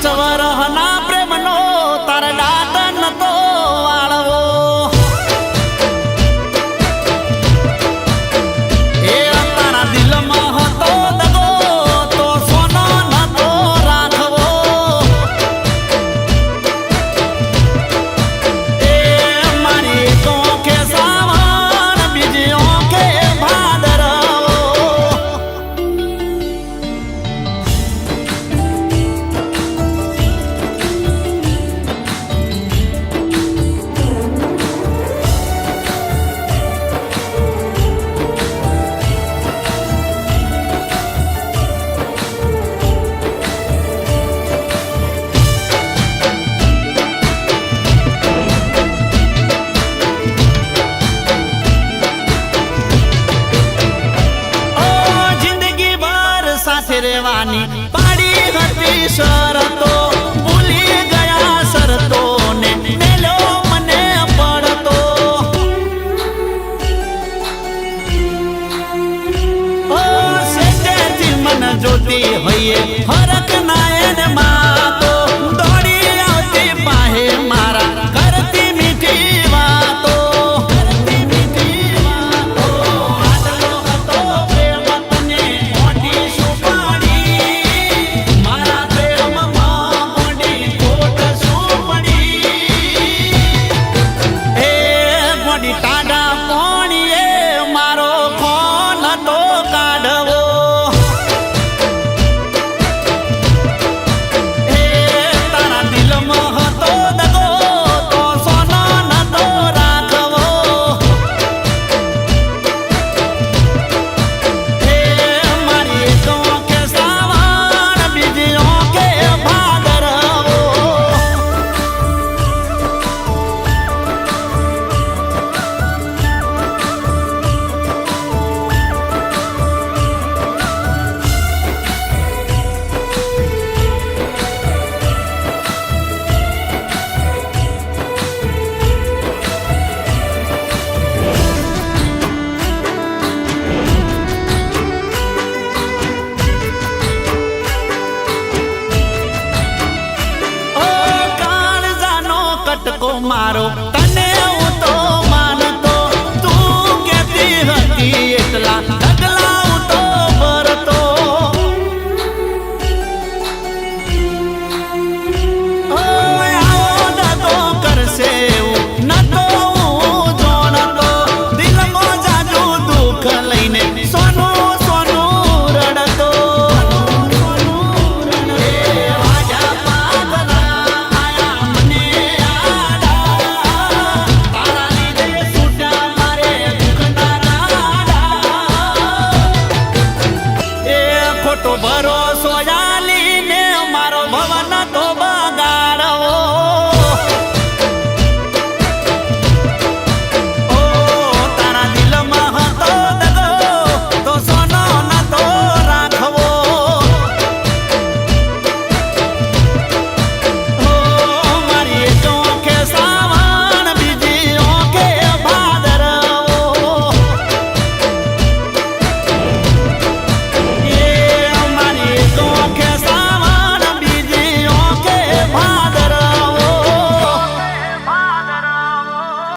たは ફેરવાની પાડી હતી શરતો. ભૂલી ગયા શરતો ને મેલો મને પડતો. ઓ સેટેથી મન જોતી હોઈએ, હરા tomaram ભવન તો બગાડવો